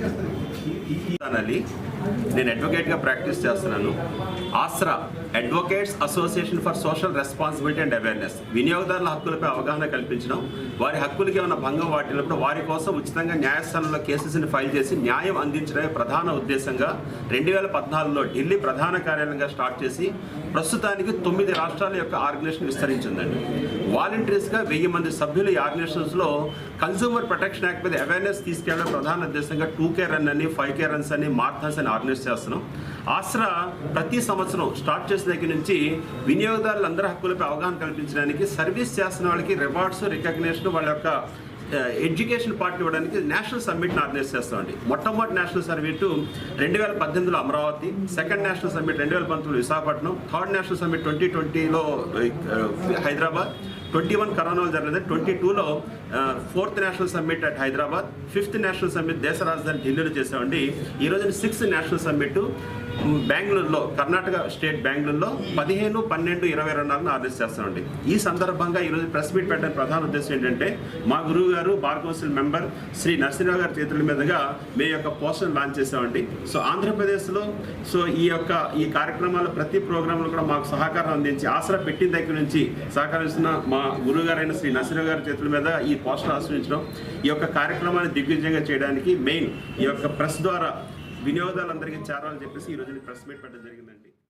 చేస్తారు. అనాలి. నేను అడ్వకేట్గా ప్రాక్టీస్ చేస్తున్నాను. Aasra advocates association for social responsibility and awareness వినియోగదారుల హక్కులపై అవగాహన కల్పించడం వారి హక్కులకి ఏమైనా భంగం వాటినప్పుడు వారి కోసం ఉచితంగా న్యాయస్థానంలో కేసెస్ని ఫైల్ చేసి న్యాయం అందించడమే ప్రధాన ఉద్దేశంగా రెండు వేల పద్నాలుగులో ఢిల్లీ ప్రధాన కార్యాలయంగా స్టార్ట్ చేసి ప్రస్తుతానికి తొమ్మిది రాష్ట్రాల యొక్క ఆర్గనైజేషన్ విస్తరించిందండి. వాలంటీర్స్గా వెయ్యి మంది సభ్యులు ఈ ఆర్గనైజేషన్స్లో కన్సూమర్ ప్రొటెక్షన్ యాక్ట్ మీద అవేర్నెస్ తీసుకెళ్ళడం ప్రధాన ఉద్దేశంగా టూ కే రన్ అని ఫైవ్ కే రన్స్ అని మార్థన్స్ అని ఆర్గనైజ్ చేస్తున్నాం. ఆసరా ప్రతి సంవత్సరం స్టార్ట్ చేసిన దగ్గర నుంచి వినియోగదారులందరి హక్కులపై అవగాహన కల్పించడానికి సర్వీస్ చేస్తున్న వాళ్ళకి రివార్డ్స్ రికగ్నేషన్ వాళ్ళ యొక్క ఎడ్యుకేషన్ పార్ట్ ఇవ్వడానికి నేషనల్ సమ్మిట్ని ఆర్గనైజ్ చేస్తామండి. మొట్టమొదటి నేషనల్ సమ్మిట్ రెండు వేల పద్దెనిమిదిలో అమరావతి సెకండ్ నేషనల్ సమ్మిట్ రెండు వేల పంతొమ్మిది Visakhapatnam third national summit twenty ట్వంటీలో హైదరాబాద్ ట్వంటీ వన్ కరోనాలో జరిగింది ట్వంటీ టూలో fourth national summit at Hyderabad fifth national summit దేశ రాజధాని ఢిల్లీలో చేసామండి ఈ రోజున సిక్స్త్ నేషనల్ సమ్మిట్ బెంగళూరులో కర్ణాటక స్టేట్ బెంగళూరులో పదిహేను పన్నెండు ఇరవై రెండు నాలుగున ఆర్డర్ చేస్తామండి. ఈ సందర్భంగా ఈరోజు ప్రెస్ మీట్ పెట్టిన ప్రధాన ఉద్దేశం ఏంటంటే మా గురువు గారు bar council member Shri Narasimharao గారి చేతుల మీదుగా మీ యొక్క పోస్టర్ లాంచ్ చేసామండి సో ఆంధ్రప్రదేశ్లో సో ఈ యొక్క ఈ కార్యక్రమాల ప్రతి ప్రోగ్రాంలో కూడా మాకు సహకారం అందించి ఆసరా పెట్టిన దగ్గర నుంచి సహకరిస్తున్న మా గురువు గారైన శ్రీ నరసింహరావు గారి చేతుల మీద ఈ పోస్టర్ ఆశ్రయించడం ఈ యొక్క కార్యక్రమాన్ని దిగ్విజయంగా చేయడానికి మెయిన్ ఈ యొక్క ప్రెస్ ద్వారా వినియోగదారులందరికీ చేరాలని చెప్పేసి ఈ రోజు ప్రెస్ మీట్ పెట్టడం జరిగిందండి.